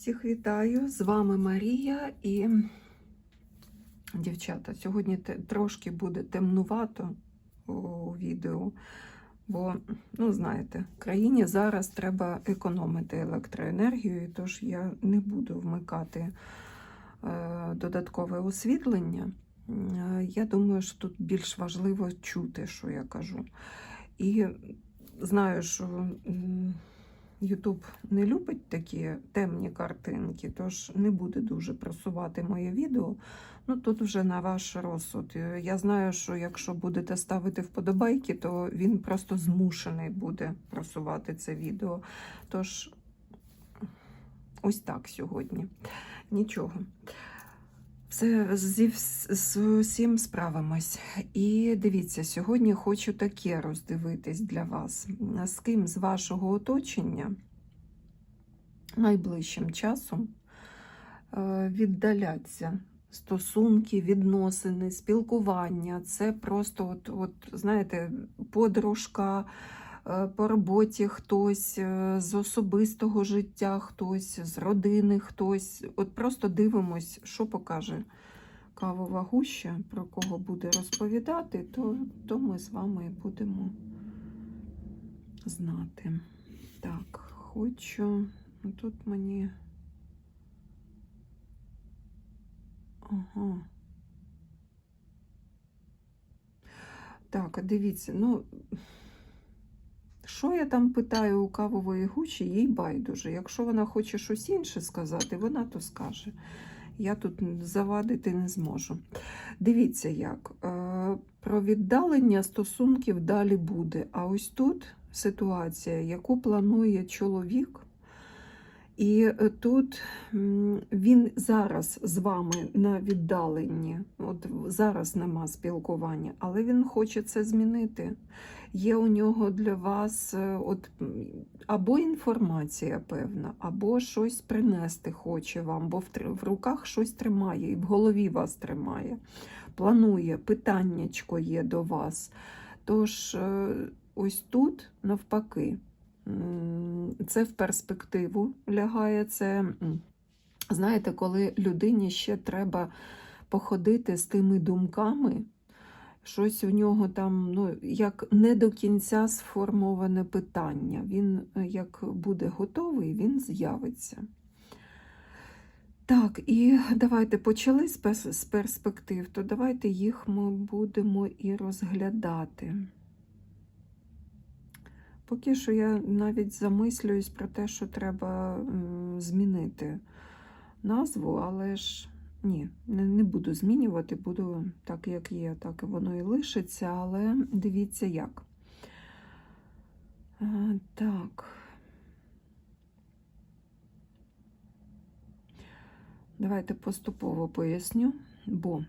Всіх вітаю! З вами Марія і дівчата. Сьогодні трошки буде темнувато у відео, бо, ну, знаєте, країні зараз треба економити електроенергію, тож я не буду вмикати е, додаткове освітлення. Е, Я думаю, що тут більш важливо чути, що я кажу. І знаю, що. Ютуб не любить такі темні картинки, тож не буде дуже просувати моє відео. Ну тут вже на ваш розсуд. Я знаю, що якщо будете ставити вподобайки, то він просто змушений буде просувати це відео. Тож ось так сьогодні. Нічого. Все зі з усім справимось. І дивіться, сьогодні хочу таке роздивитись для вас. З ким з вашого оточення найближчим часом е, віддаляться стосунки, відносини, спілкування. Це просто, от, от, знаєте, подружка. Е, По роботі хтось е, з особистого життя, хтось з родини, хтось. От просто дивимось, що покаже кавова гуща, про кого буде розповідати, то, то ми з вами будемо знати. Так, хочу. ну, Тут мені. Ага. Так, дивіться, ну. Що я там питаю у кавової гучі, їй байдуже. Якщо вона хоче щось інше сказати, вона то скаже. Я тут завадити не зможу. Дивіться, як. Е, Про віддалення стосунків далі буде. А ось тут ситуація, яку планує чоловік. І е, тут він зараз з вами на віддаленні. От зараз нема спілкування, але він хоче це змінити. Є у нього для вас е, от, або інформація певна, або щось принести хоче вам, бо в, руках щось тримає, і в голові вас тримає. Планує, питаннячко є до вас. Тож е, ось тут навпаки. Це в перспективу лягає. Це, знаєте, коли людині ще треба походити з тими думками, щось у нього там, ну, як не до кінця сформоване питання. Він, е, як буде готовий, він з'явиться. Так, і давайте почали з перспектив, то давайте їх ми будемо і розглядати. Поки що я навіть замислююсь про те, що треба змінити назву, але ж ні, не, буду змінювати, буду так, як є, так і воно і лишиться, але дивіться як. Е, Так. Давайте поступово поясню, бо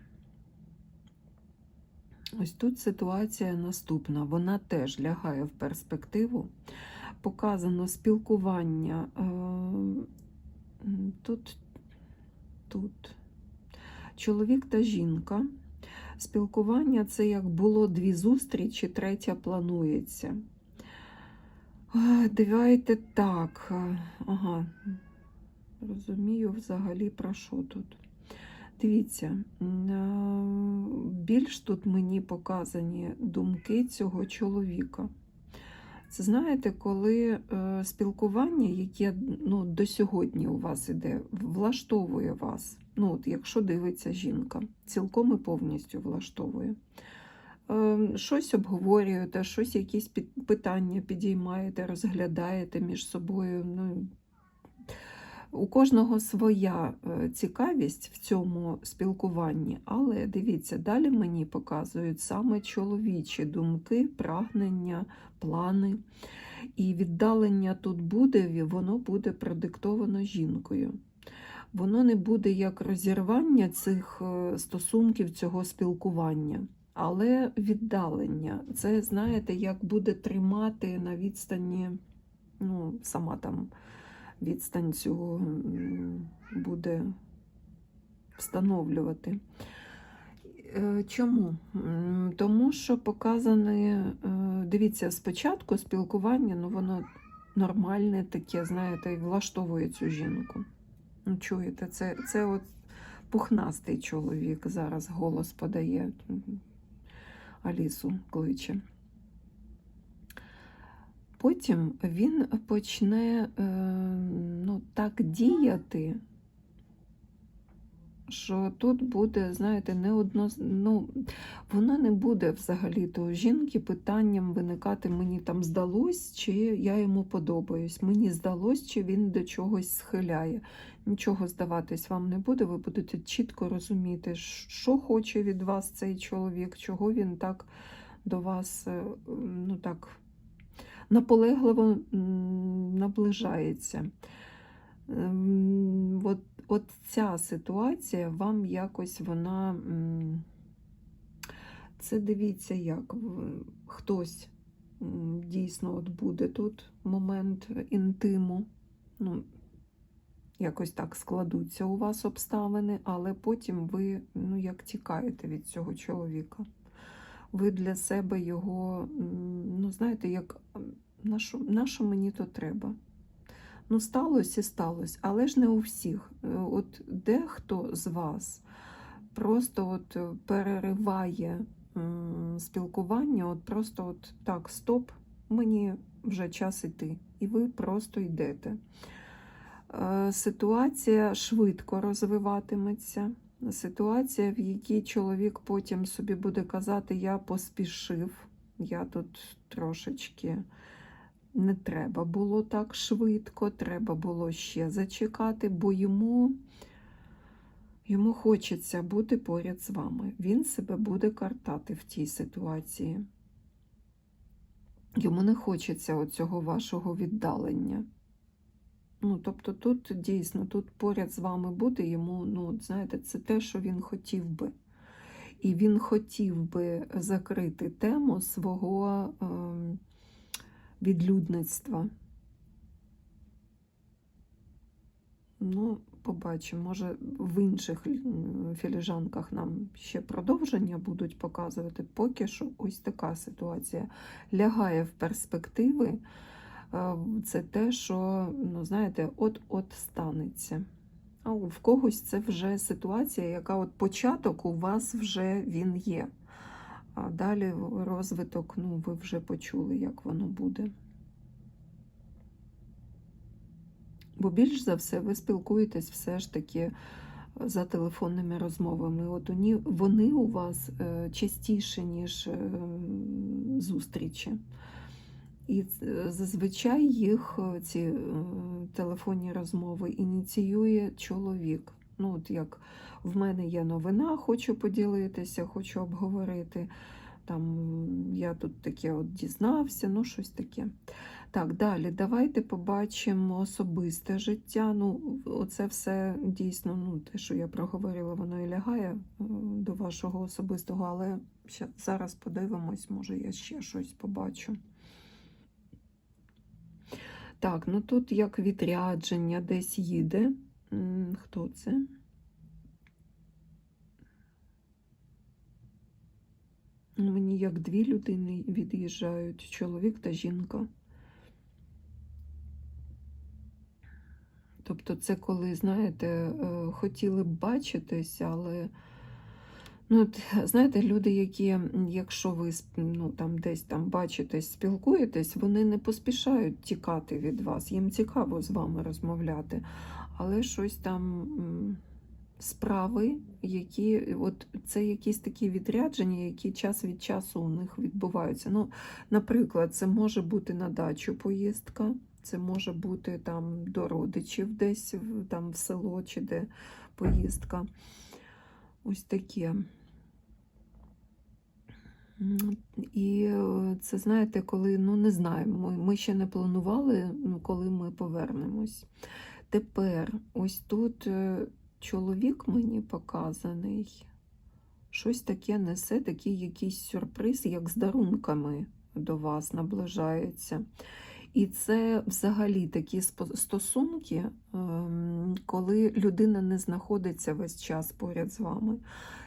ось тут ситуація наступна. Вона теж лягає в перспективу. Показано спілкування. е, Тут, тут чоловік та жінка. Спілкування це як було дві зустрічі, третя планується. А, Давайте так. е, Ага. Розумію взагалі про що тут. Дивіться, е, більш тут мені показані думки цього чоловіка. Це знаєте, коли е, спілкування, яке ну, до сьогодні у вас іде, влаштовує вас. Ну, от, якщо дивиться жінка, цілком і повністю влаштовує. Е, щось обговорюєте, щось якісь питання підіймаєте, розглядаєте між собою. Ну, у кожного своя е, цікавість в цьому спілкуванні, але дивіться, далі мені показують саме чоловічі думки, прагнення, плани. І віддалення тут буде, воно буде продиктовано жінкою. Воно не буде як розірвання цих е, стосунків, цього спілкування, але віддалення. Це, знаєте, як буде тримати на відстані, ну, сама там відстань м, буде встановлювати. Е, Чому? Тому що показане, е, дивіться, спочатку спілкування, ну воно нормальне таке, знаєте, влаштовує цю жінку. Ну, Чуєте, це, це от пухнастий чоловік зараз голос подає. Алісу кличе. Потім він почне е, ну, так діяти, що тут буде, знаєте, не одно, ну, воно не буде взагалі-то жінки питанням виникати мені там здалось, чи я йому подобаюсь. Мені здалось, чи він до чогось схиляє. Нічого здаватись вам не буде, ви будете чітко розуміти, що хоче від вас цей чоловік, чого він так до вас е, ну, так, наполегливо наближається. Ем, От, от ця ситуація вам якось вона. Це дивіться, як хтось дійсно от буде тут момент інтиму. Ну, якось так складуться у вас обставини, але потім ви ну, як тікаєте від цього чоловіка. Ви для себе його, ну, знаєте, як на що, на що мені то треба? Ну, сталося і сталося, але ж не у всіх. Е, От дехто з вас просто от е, перериває спілкування, от просто от так, стоп, мені вже час іти. І ви просто йдете. Е, Ситуація швидко розвиватиметься. Ситуація, в якій чоловік потім собі буде казати, я поспішив, я тут трошечки не треба було так швидко, треба було ще зачекати, бо йому, йому хочеться бути поряд з вами. Він себе буде картати в тій ситуації. Йому не хочеться оцього вашого віддалення. Ну, тобто тут дійсно, тут поряд з вами бути йому, ну, знаєте, це те, що він хотів би. І він хотів би закрити тему свого е, відлюдництва. Ну, побачимо, може в інших філіжанках нам ще продовження будуть показувати. Поки що ось така ситуація лягає в перспективи. Е, Це те, що, ну, знаєте, от-от станеться. А в когось це вже ситуація, яка от початок у вас вже він є. А далі розвиток, ну, ви вже почули, як воно буде. Бо більш за все ви спілкуєтесь все ж таки за телефонними розмовами. От вони у вас е, частіше, ніж е, зустрічі. І е, зазвичай їх е, ці е, телефонні розмови ініціює чоловік. Ну, от як в мене є новина, хочу поділитися, хочу обговорити. Там я тут таке от дізнався, ну щось таке. Так, далі давайте побачимо особисте життя. Ну, оце все дійсно, ну, те, що я проговорила, воно і лягає до вашого особистого, але зараз подивимось, може я ще щось побачу. Так, ну тут як відрядження десь їде. Хто це? Ну, Мені як дві людини від'їжджають, чоловік та жінка. Тобто це коли, знаєте, е, хотіли б бачитись, але ну, от, знаєте, люди, які, якщо ви ну, там, десь там бачитесь, спілкуєтесь, вони не поспішають тікати від вас. Їм цікаво з вами розмовляти. Але щось там справи, які от це якісь такі відрядження, які час від часу у них відбуваються. Ну, наприклад, це може бути на дачу поїздка. Це може бути там до родичів десь там в село чи де поїздка. Ось таке. І е, це знаєте, коли ну не знаємо, ми, ми ще не планували, ну, коли ми повернемось. Тепер ось тут е, чоловік мені показаний, щось таке несе, такий якийсь сюрприз, як з дарунками до вас наближається. І це взагалі такі стосунки, ем, коли людина не знаходиться весь час поряд з вами.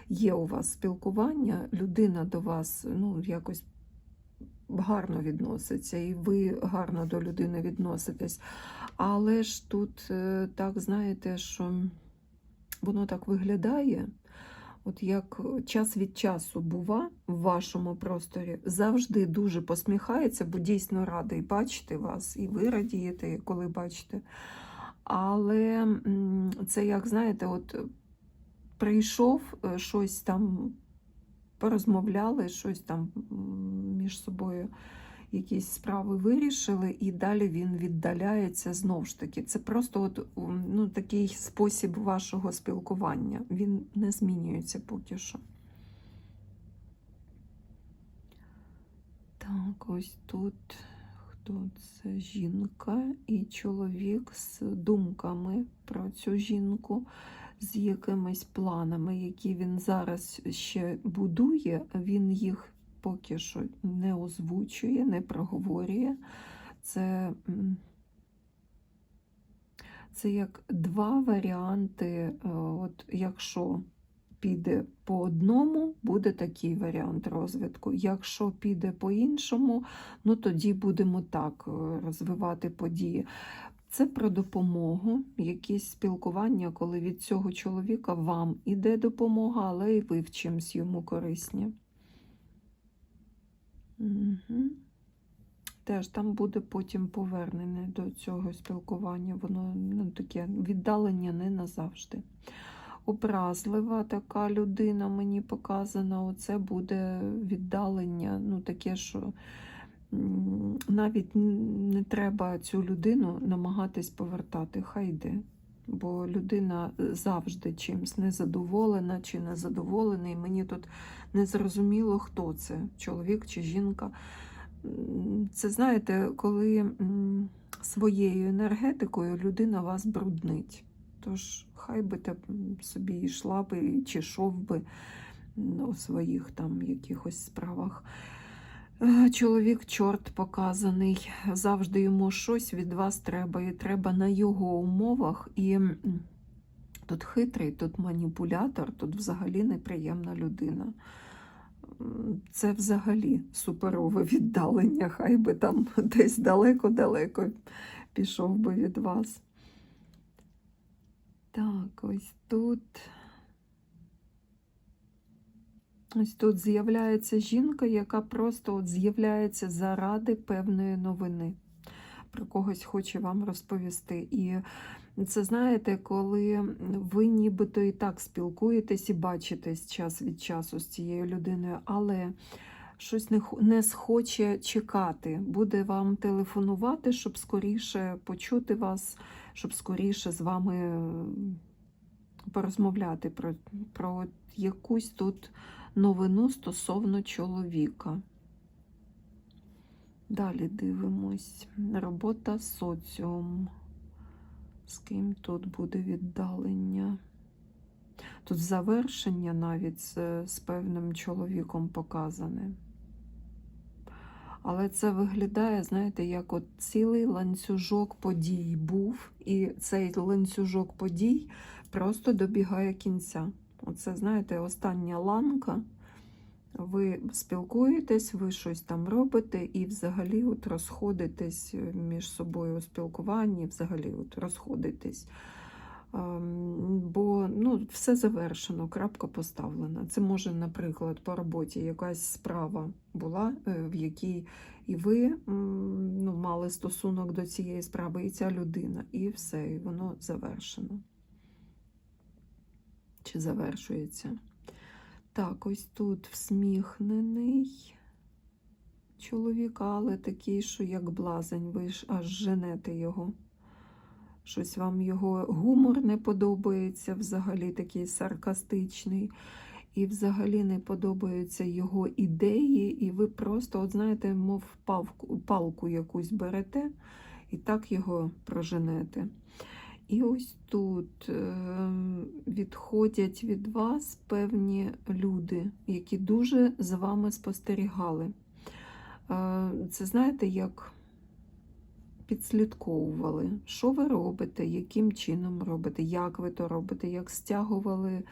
Є у вас спілкування, людина до вас ну, якось гарно відноситься, і ви гарно до людини відноситесь. Але ж тут е, так, знаєте, що воно так виглядає. От як час від часу бува в вашому просторі, завжди дуже посміхається, бо дійсно радий бачити вас, і ви радієте, коли бачите. Але це, як знаєте, от прийшов е, щось там, порозмовляли, щось там між собою, якісь справи вирішили, і далі він віддаляється знову ж таки. Це просто от, ну, такий спосіб вашого спілкування. Він не змінюється поки що. Так, ось тут хто це жінка і чоловік з думками про цю жінку, з якимись планами, які він зараз ще будує, він їх поки що не озвучує, не проговорює. Це, це як два варіанти. е, От якщо піде по одному, буде такий варіант розвитку. Якщо піде по іншому, ну тоді будемо так е, розвивати події. Це про допомогу, якісь спілкування, коли від цього чоловіка вам іде допомога, але і ви в чимсь йому корисні. Угу. Теж там буде потім повернене до цього спілкування. Воно ну, таке віддалення не назавжди. Образлива така людина мені показана. Оце буде віддалення, ну таке, що навіть не треба цю людину намагатись повертати. Хай йде. Бо людина завжди чимсь незадоволена чи незадоволений. Мені тут не зрозуміло, хто це, чоловік чи жінка. Це знаєте, коли своєю енергетикою людина вас бруднить. Тож хай би те собі йшла би чи йшов би у своїх там якихось справах. Е, Чоловік чорт показаний, завжди йому щось від вас треба, і треба на його умовах. І тут хитрий, тут маніпулятор, тут взагалі неприємна людина. Це взагалі суперове віддалення, хай би там десь далеко-далеко пішов би від вас. Так, ось тут. Ось тут з'являється жінка, яка просто от з'являється заради певної новини. Про когось хоче вам розповісти. І це знаєте, коли ви нібито і так спілкуєтесь і бачитесь час від часу з цією людиною, але щось не, не схоче чекати, буде вам телефонувати, щоб скоріше почути вас, щоб скоріше з вами порозмовляти про, про якусь тут новину стосовно чоловіка. Далі дивимось. Робота соціум. З ким тут буде віддалення? Тут завершення навіть з, з певним чоловіком показане. Але це виглядає, знаєте, як от цілий ланцюжок подій був, і цей ланцюжок подій просто добігає кінця. Оце, знаєте, остання ланка. Ви спілкуєтесь, ви щось там робите, і взагалі от розходитесь між собою у спілкуванні, взагалі от розходитесь. Ем, Бо ну, все завершено, крапка поставлена. Це може, наприклад, по роботі якась справа була, е, в якій і ви ну, мали стосунок до цієї справи, і ця людина, і все, і воно завершено. Чи завершується. Так, ось тут всміхнений чоловік, але такий, що як блазень, ви ж аж женете його. Щось вам його гумор не подобається, взагалі такий саркастичний. І взагалі не подобаються його ідеї, і ви просто, от знаєте, мов палку, палку якусь берете і так його проженете. І ось тут е, відходять від вас певні люди, які дуже за вами спостерігали. Е, Це знаєте, як підслідковували, що ви робите, яким чином робите, як ви то робите, як стягували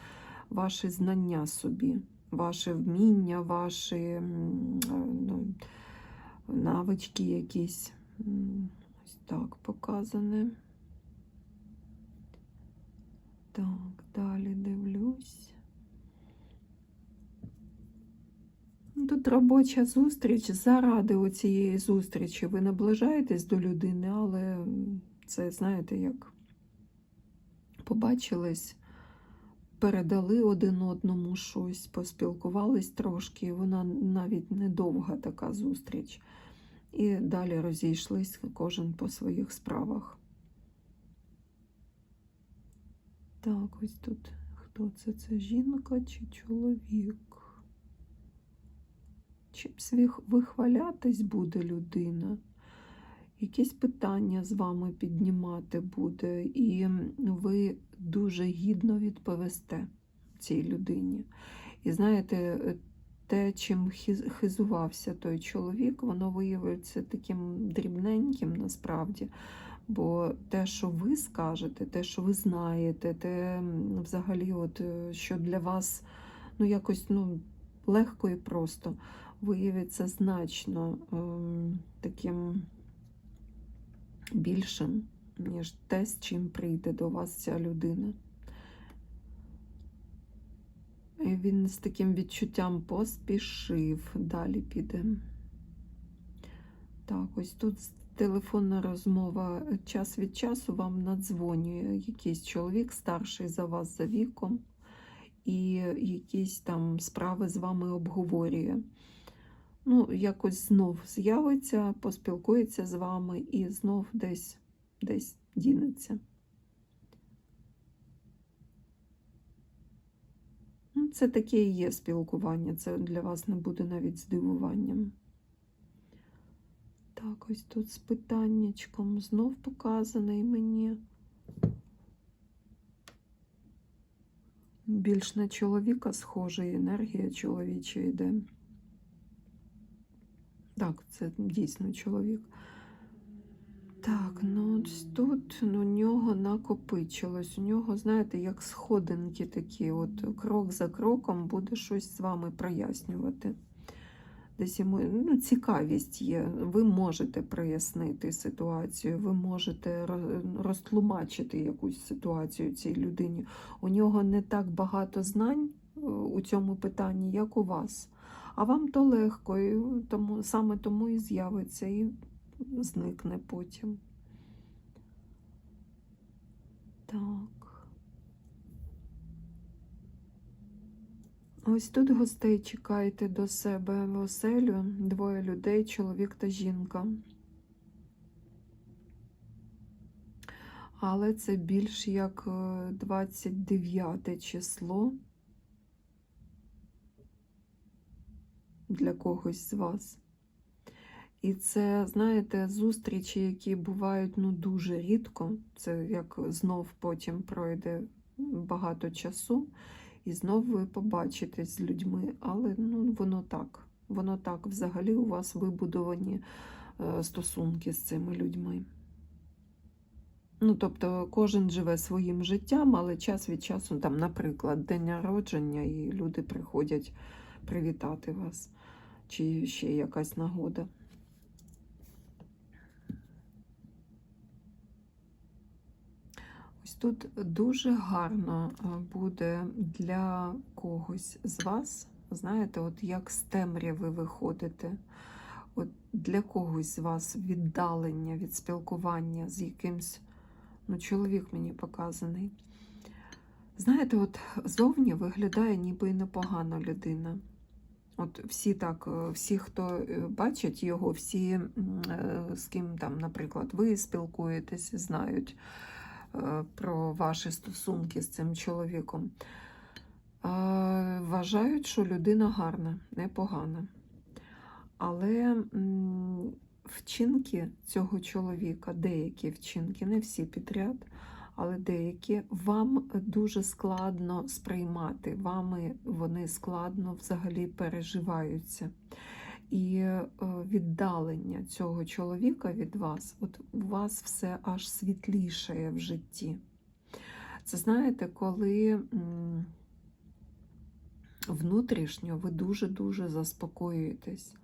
ваші знання собі, ваше вміння, ваші е, ну, навички якісь. Ось так показане. Так, далі дивлюсь. Ну, Тут робоча зустріч. Заради оцієї зустрічі ви наближаєтесь до людини, але це, знаєте, як побачились, передали один одному щось, поспілкувались трошки. Вона навіть недовга така зустріч. І далі розійшлись кожен по своїх справах. Так, ось тут хто це? Це жінка чи чоловік? Вих- вихвалятись буде людина, якісь питання з вами піднімати буде, і ви дуже гідно відповісте цій людині. І знаєте, те, чим хизувався той чоловік, воно виявиться таким дрібненьким насправді. Бо те, що ви скажете, те, що ви знаєте, те взагалі, от, е, що для вас ну, якось ну, легко і просто, виявиться значно ем, таким більшим, ніж те, з чим прийде до вас ця людина. І він з таким відчуттям поспішив, далі піде. Так, ось тут телефонна розмова. Час від часу вам надзвонює якийсь чоловік старший за вас за віком, і якісь там справи з вами обговорює. Ну, якось знов з'явиться, поспілкується з вами і знов десь, десь дінеться. Ну, Це таке і є спілкування, це для вас не буде навіть здивуванням. Так, ось тут з питаннячком знов показаний мені. Більш на чоловіка схожа енергія чоловіча йде. Так, це дійсно чоловік. Так, ну ось тут ну, у нього накопичилось. У нього, знаєте, як сходинки такі, от крок за кроком буде щось з вами прояснювати. Десь йому ну, цікавість є. Ви можете прояснити ситуацію, ви можете розтлумачити якусь ситуацію цій людині. У нього не так багато знань е, у цьому питанні, як у вас. А вам то легко, і тому, саме тому і з'явиться, і зникне потім. Так. Ось тут гостей чекайте до себе в оселю. Двоє людей, чоловік та жінка. Але це більш як е, 29 число для когось з вас. І це, знаєте, зустрічі, які бувають ну, дуже рідко. Це як знов потім пройде багато часу, і знов ви побачитесь з людьми. Але ну, воно так. Воно так взагалі у вас вибудовані е, стосунки з цими людьми. Ну, тобто кожен живе своїм життям, але час від часу, там, наприклад, день народження, і люди приходять привітати вас, чи ще якась нагода. Ось тут дуже гарно е, буде для когось з вас, знаєте, от як з темряви виходите. От для когось з вас віддалення від спілкування з якимсь, ну, чоловік мені показаний. Знаєте, от зовні виглядає ніби і непогана людина. От всі так, е, всі, хто е, бачить його, всі, з ким там, наприклад, ви спілкуєтесь, знають про ваші стосунки з цим чоловіком. Е, Вважають, що людина гарна, непогана. Але вчинки цього чоловіка, деякі вчинки, не всі підряд, але деякі вам дуже складно сприймати, вами вони складно взагалі переживаються. І е, віддалення цього чоловіка від вас, от у вас все аж світлішає в житті. Це знаєте, коли внутрішньо ви дуже-дуже заспокоюєтесь.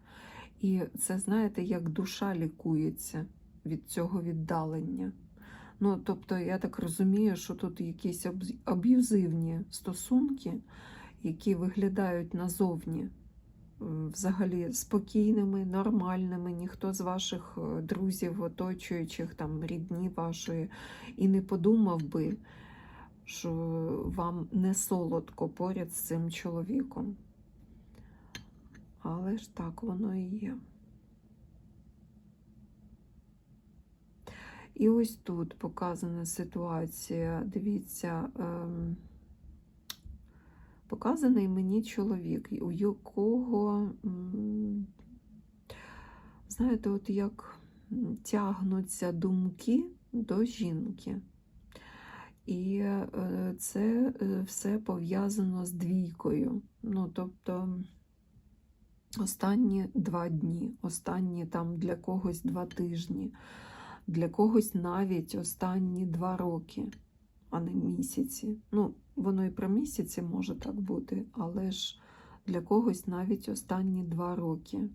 І це, знаєте, як душа лікується від цього віддалення. Ну, тобто, я так розумію, що тут якісь аб'юзивні стосунки, які виглядають назовні взагалі спокійними, нормальними. Ніхто з ваших е, друзів, оточуючих, там, рідні вашої, і не подумав би, що вам не солодко поряд з цим чоловіком. Але ж так воно і є. І ось тут показана ситуація. Дивіться, ем, показаний мені чоловік, у якого, знаєте, от як тягнуться думки до жінки. І е, це е, все пов'язано з двійкою. Ну, тобто останні два дні, останні там для когось два тижні, для когось навіть останні два роки, а не місяці. Ну, воно і про місяці може так бути, але ж для когось навіть останні два роки.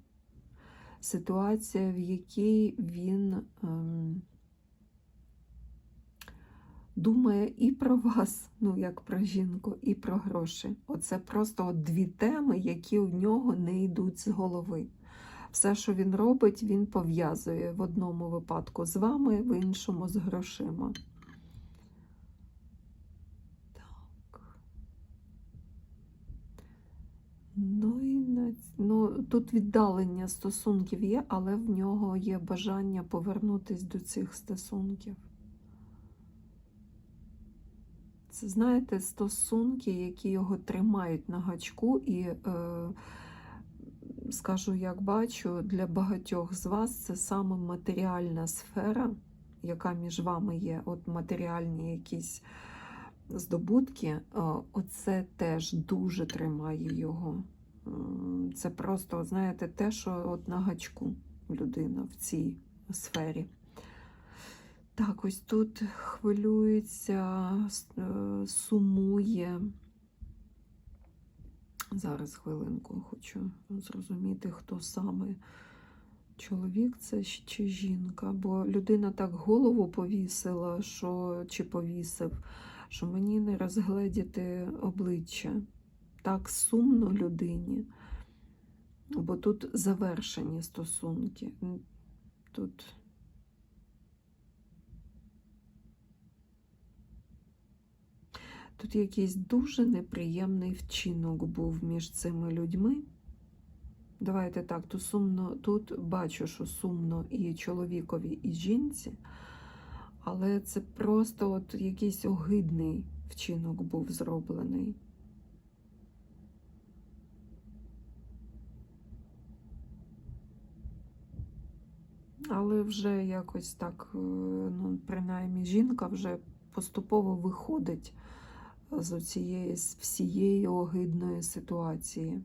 Ситуація, в якій він ем, думає і про вас, ну як про жінку, і про гроші. Оце просто дві теми, які у нього не йдуть з голови. Все, що він робить, він пов'язує в одному випадку з вами, в іншому з грошима. Ну і ну, тут віддалення стосунків є, але в нього є бажання повернутися до цих стосунків. Це, знаєте, стосунки, які його тримають на гачку, і, е, скажу, як бачу, для багатьох з вас це саме матеріальна сфера, яка між вами є, от матеріальні якісь здобутки, е, оце теж дуже тримає його. Це просто, знаєте, те, що от на гачку людина в цій сфері. Так, ось тут хвилюється, е, сумує. Зараз хвилинку хочу зрозуміти, хто саме чоловік це чи жінка. Бо людина так голову повісила, що чи повісив, що мені не розгледіти обличчя. Так сумно людині. Бо тут завершені стосунки. Тут. Тут якийсь дуже неприємний вчинок був між цими людьми. Давайте так, тут сумно, тут бачу, що сумно і чоловікові, і жінці, але це просто от якийсь огидний вчинок був зроблений. Але вже якось так, е, ну, принаймні, жінка вже поступово виходить з цієї всієї огидної ситуації.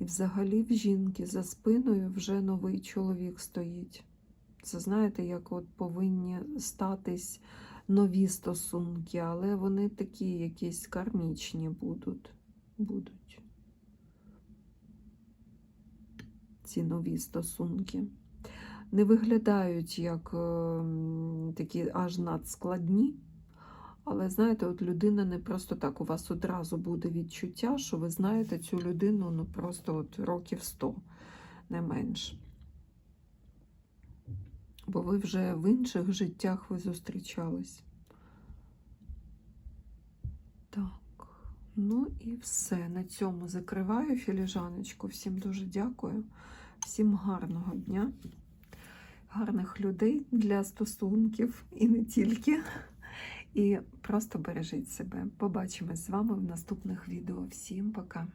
І взагалі в жінки за спиною вже новий чоловік стоїть. Це знаєте, як от повинні статись нові стосунки, але вони такі якісь кармічні будуть. будуть. Ці нові стосунки не виглядають як е, такі аж надскладні. Але знаєте, от людина не просто так, у вас одразу буде відчуття, що ви знаєте цю людину ну просто от років 100, не менш. Бо ви вже в інших життях ви зустрічались. Так, ну і все. На цьому закриваю філіжаночку. Всім дуже дякую. Всім гарного дня гарних людей для стосунків і не тільки. І просто бережіть себе. Побачимось з вами в наступних відео. Всім пока!